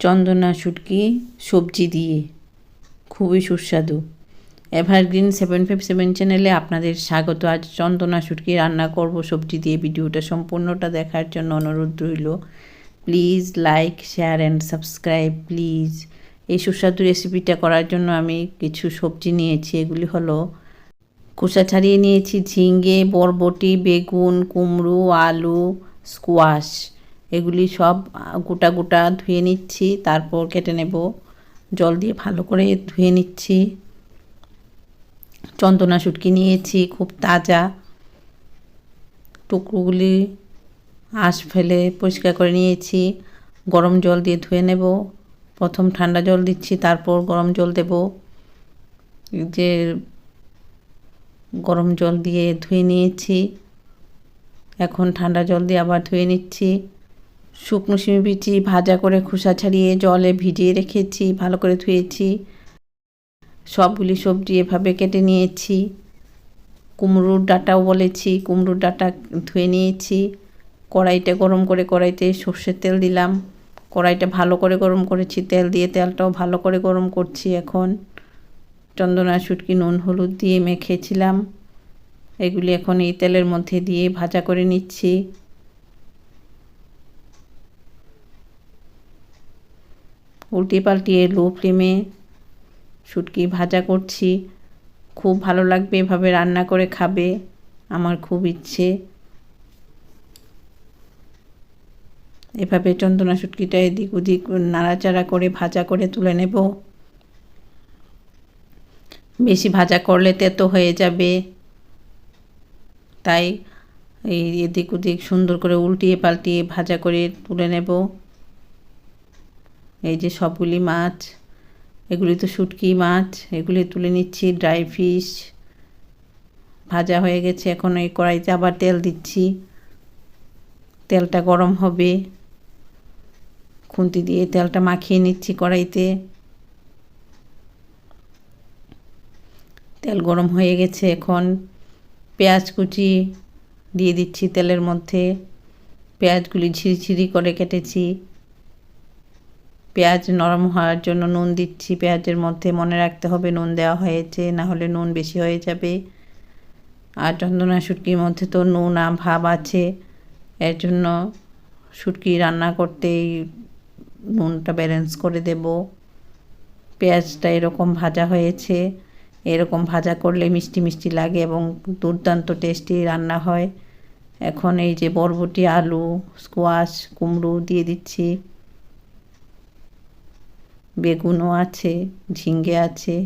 চন্দনা শুটকি, সবজি দিয়ে। খুবই সুস্বাদু। এভারগ্রিন সেভেন ফাইভ সেভেন চ্যানেলে আপনাদের স্বাগত। আজ চন্দনা শুটকি রান্না করব, সবজি দিয়ে ভিডিওটা সম্পূর্ণটা দেখার জন্য অনুরোধ রইল। Please like, share and subscribe, please. এই সুস্বাদু রেসিপিটা করার জন্য আমি কিছু সবজি নিয়েছি। এগুলি হলো খোসা ছাড়িয়ে নিয়েছি ঝিঙ্গে বরবটি, বেগুন, কুমড়ো, আলু, স্কোয়াশ। এগুলি সব গোটা গোটা ধুয়ে নিচ্ছি, তারপর কেটে নেব। জল দিয়ে ভালো করে ধুয়ে নিচ্ছি। চন্দনা শুটকি নিয়েছি, খুব তাজা। টুকরোগুলি আঁশ ফেলে পরিষ্কার করে নিয়েছি। গরম জল দিয়ে ধুয়ে নেব। প্রথম ঠান্ডা জল দিচ্ছি, তারপর গরম জল দেব। যে গরম জল দিয়ে ধুয়ে নিয়েছি। এখন ঠান্ডা জল দিয়ে আবার ধুয়ে নিচ্ছি। শুকনো শিমি বিচি ভাজা করে খোসা ছাড়িয়ে জলে ভিজিয়ে রেখেছি, ভালো করে ধুয়েছি। সবগুলি সবজি এভাবে কেটে নিয়েছি। কুমড়োর ডাটাও বলেছি, কুমড়োর ডাটা ধুয়ে নিয়েছি। কড়াইটা গরম করে কড়াইতে সর্ষের তেল দিলাম। কড়াইটা ভালো করে গরম করেছি, তেল দিয়ে তেলটাও ভালো করে গরম করছি এখন। চন্দনা, শুটকি, নুন, হলুদ দিয়ে মেখেছিলাম। এগুলি এখন এই তেলের মধ্যে দিয়ে ভাজা করে নিচ্ছি। উল্টে পাল্টিয়ে লো ফ্লেমে শুটকি ভাজা করছি। খুব ভালো লাগবে এভাবে রান্না করে খাবে, আমার খুব ইচ্ছে। এভাবে চন্দনা শুটকিটা এদিক ওদিক নাড়াচাড়া করে ভাজা করে তুলে নেব। বেশি ভাজা করলে তেতো হয়ে যাবে। তাই এই এদিক ওদিক সুন্দর করে উল্টিয়ে পাল্টিয়ে ভাজা করে তুলে নেব। এই যে সবগুলি মাছ, এগুলি তো শুটকি মাছ, এগুলি তুলে নিচ্ছি, ড্রাই ফিশ, ভাজা হয়ে গেছে, এখন এই কড়াইতে আবার তেল দিচ্ছি। তেলটা গরম হবে। খুন্তি দিয়ে তেলটা মাখিয়ে নিচ্ছি কড়াইতে। তেল গরম হয়ে গেছে এখন। পেঁয়াজ কুচি দিয়ে দিচ্ছি তেলের মধ্যে। পেঁয়াজগুলি ঝিরিঝিরি করে কেটেছি। পেঁয়াজ নরম হওয়ার জন্য নুন দিচ্ছি। পেঁয়াজের মধ্যে মনে রাখতে হবে নুন দেওয়া হয়েছে, না হলে নুন বেশি হয়ে যাবে। আর চন্দনা শুটকির মধ্যে তো নুন আম ভাব আছে, এর জন্য শুটকি রান্না করতেই নুনটা ব্যালেন্স করে দেব। পেঁয়াজটা এরকম ভাজা হয়েছে, এরকম ভাজা করলে মিষ্টি মিষ্টি লাগে এবং দুর্দান্ত টেস্টি রান্না হয়। এখন এই যে বরবটি, আলু স্কোয়াশ কুমড়ো দিয়ে দিচ্ছি। বেগুনও আছে ঝিঙ্গে আছে।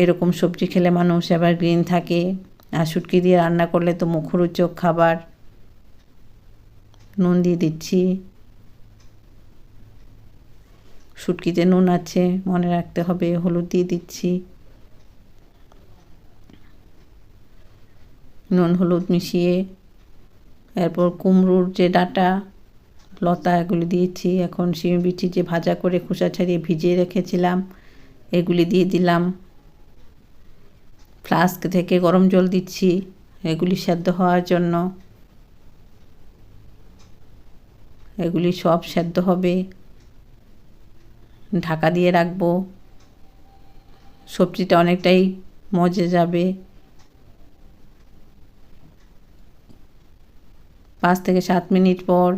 এরকম সবজি খেলে মানুষ আবার গ্রিন থাকে। আর শুটকি দিয়ে রান্না করলে তো মুখরোচক খাবার। নুন দিয়ে দিচ্ছি। শুটকিতে নুন আছে, মনে রাখতে হবে, হলুদ দিয়ে দিচ্ছি। নুন, হলুদ মিশিয়ে, এরপর কুমড়োর যে ডাটা লতা এগুলি দিয়েছি। এখন শিম বিচি যে ভাজা করে খোসা ছাড়িয়ে ভিজিয়ে রেখেছিলাম, এগুলি দিয়ে দিলাম। ফ্লাস্ক থেকে গরম জল দিচ্ছি এগুলি সেদ্ধ হওয়ার জন্য। এগুলি সব সেদ্ধ হবে। ঢাকা দিয়ে রাখব। সবজিটা অনেকটাই মজে যাবে। পাঁচ থেকে সাত মিনিট পর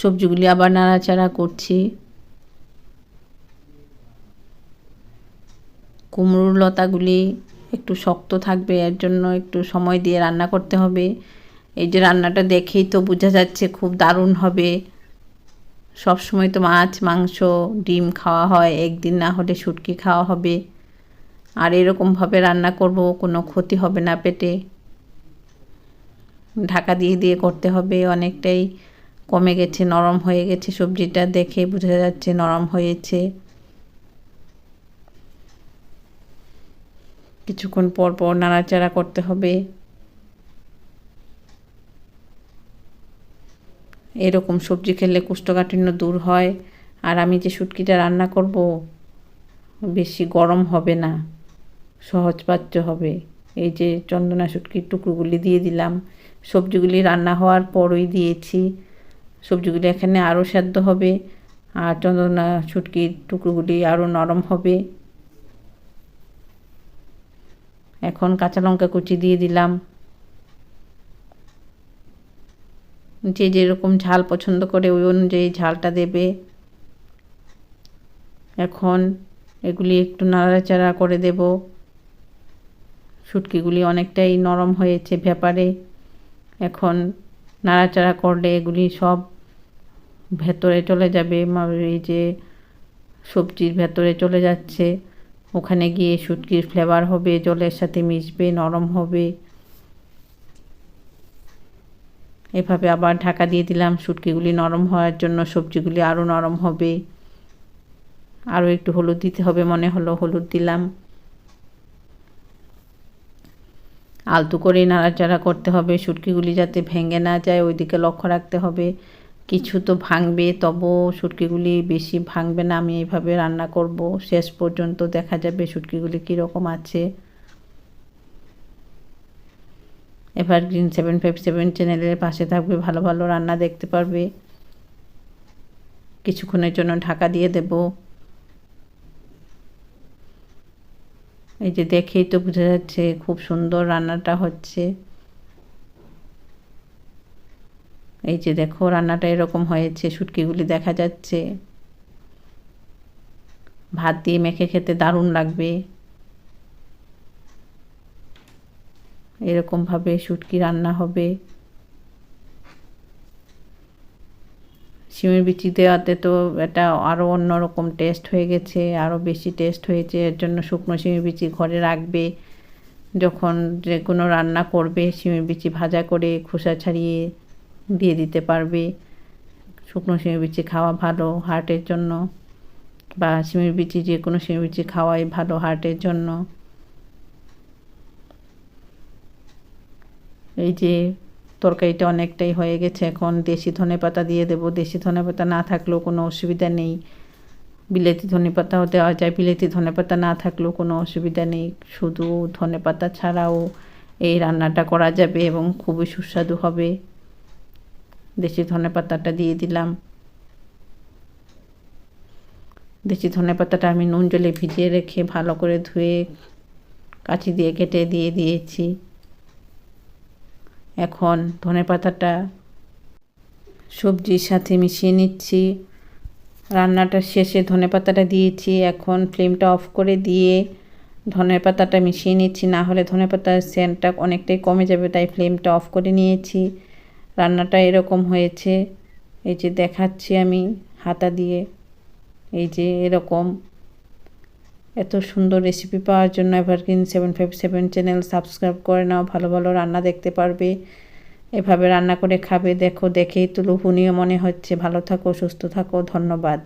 সবজিগুলি আবার নাড়াচাড়া করছি। কুমড়োর লতাগুলি একটু শক্ত থাকবে, এর জন্য একটু সময় দিয়ে রান্না করতে হবে। এই যে রান্নাটা দেখেই তো বোঝা যাচ্ছে খুব দারুণ হবে। সব সময় তো মাছ, মাংস, ডিম খাওয়া হয়, একদিন না হলে শুটকি খাওয়া হবে। আর এরকমভাবে রান্না করব, কোনো ক্ষতি হবে না পেটে। ঢাকা দিয়ে দিয়ে করতে হবে, অনেকটাই কমে গেছে, নরম হয়ে গেছে, সবজিটা দেখে বোঝা যাচ্ছে নরম হয়েছে। কিছুক্ষণ পর পর নাড়াচাড়া করতে হবে। এরকম সবজি খেলে কোষ্ঠকাঠিন্য দূর হয়। আর আমি যে শুটকিটা রান্না করব, বেশি গরম হবে না সহজপাচ্য হবে। এই যে চন্দনা শুটকির টুকরোগুলি দিয়ে দিলাম। সবজিগুলি রান্না হওয়ার পরই দিয়েছি। সবজিগুলি এখানে আরও সেদ্ধ হবে আর চন্দনা ছুটকির টুকরোগুলি আরও নরম হবে। এখন কাঁচা লঙ্কা কুচি দিয়ে দিলাম। যে যেরকম ঝাল পছন্দ করে ওই অনুযায়ী ঝালটা দেবে। এখন এগুলি একটু নাড়াচাড়া করে দেব। শুটকিগুলি অনেকটাই নরম হয়েছে ব্যাপারে এখন নাড়াচাড়া করলে এগুলি সব ভেতরে চলে যাবে এই যে সবজির ভেতরে চলে যাচ্ছে। ওখানে গিয়ে শুটকির ফ্লেভার হবে, জলের সাথে মিশবে, নরম হবে। এভাবে আবার ঢাকা দিয়ে দিলাম, শুটকিগুলি নরম হওয়ার জন্য সবজিগুলি আরও নরম হবে। আরও একটু হলুদ দিতে হবে, মনে হলো হলুদ দিলাম। আলতু করেই নাড়াচাড়া করতে হবে, শুটকিগুলি যাতে ভেঙে না যায়, ওইদিকে লক্ষ্য রাখতে হবে। কিছু তো ভাঙবে তবু শুটকিগুলি বেশি ভাঙবে না, আমি এইভাবে রান্না করব। শেষ পর্যন্ত দেখা যাবে শুটকিগুলি কীরকম আছে। এবার গ্রিন সেভেন ফাইভ সেভেন চ্যানেলের পাশে থাকবে, ভালো ভালো রান্না দেখতে পারবে। কিছুক্ষণের জন্য ঢাকা দিয়ে দেব। এই যে দেখেই তো বোঝা যাচ্ছে, খুব সুন্দর রান্নাটা হচ্ছে। এই যে দেখো রান্নাটা এরকম হয়েছে, শুটকিগুলি দেখা যাচ্ছে। ভাত দিয়ে মেখে খেতে দারুণ লাগবে। এরকমভাবে শুটকি রান্না হবে। শিমের বিচি দেওয়াতে তো এটা আরও অন্যরকম টেস্ট হয়ে গেছে আরও বেশি টেস্ট হয়েছে। এর জন্য শুকনো শিমের বিচি ঘরে রাখবে। যখন যে কোনো রান্না করবে, শিমের বিচি ভাজা করে খোসা ছাড়িয়ে দিয়ে দিতে পারবে। শুকনো শিমের বিচি খাওয়া ভালো হার্টের জন্য বা শিমের বিচি, যে কোনো শিমের বিচি খাওয়াই ভালো হার্টের জন্য। এই যে তরকারিটা অনেকটাই হয়ে গেছে এখন, দেশি ধনে পাতা দিয়ে দেবো। দেশি ধনে পাতা না থাকলেও কোনো অসুবিধা নেই। বিলেতি ধনে পাতাও দেওয়া যায়, বিলেতি ধনে পাতা না থাকলেও কোনো অসুবিধা নেই। শুধু ধনে পাতা ছাড়াও এই রান্নাটা করা যাবে এবং খুবই সুস্বাদু হবে। দেশি ধনে পাতাটা দিয়ে দিলাম। দেশি ধনে পাতাটা আমি নুন জলে ভিজিয়ে রেখে ভালো করে ধুয়ে কাঁচি দিয়ে কেটে দিয়ে দিয়েছি। এখন ধনে পাতাটা সবজির সাথে মিশিয়ে নিচ্ছি। রান্নাটা শেষে ধনে পাতাটা দিয়েছি। এখন ফ্লেমটা অফ করে দিয়ে ধনে পাতাটা মিশিয়ে নিচ্ছি। না হলে ধনে পাতার সেন্টটা অনেকটাই কমে যাবে, তাই ফ্লেমটা অফ করে নিয়েছি। রান্নাটা এরকম হয়েছে। এই যে দেখাচ্ছি আমি হাতা দিয়ে। এই যে এরকম। এত সুন্দর রেসিপি পাওয়ার জন্য evergreen seven five seven channel subscribe করে নাও, ভালো ভালো রান্না দেখতে পারবে। এভাবে রান্না করে খাবে। দেখো, দেখেই তো লোভনীয় মনে হচ্ছে। ভালো থাকো, সুস্থ থাকো, ধন্যবাদ।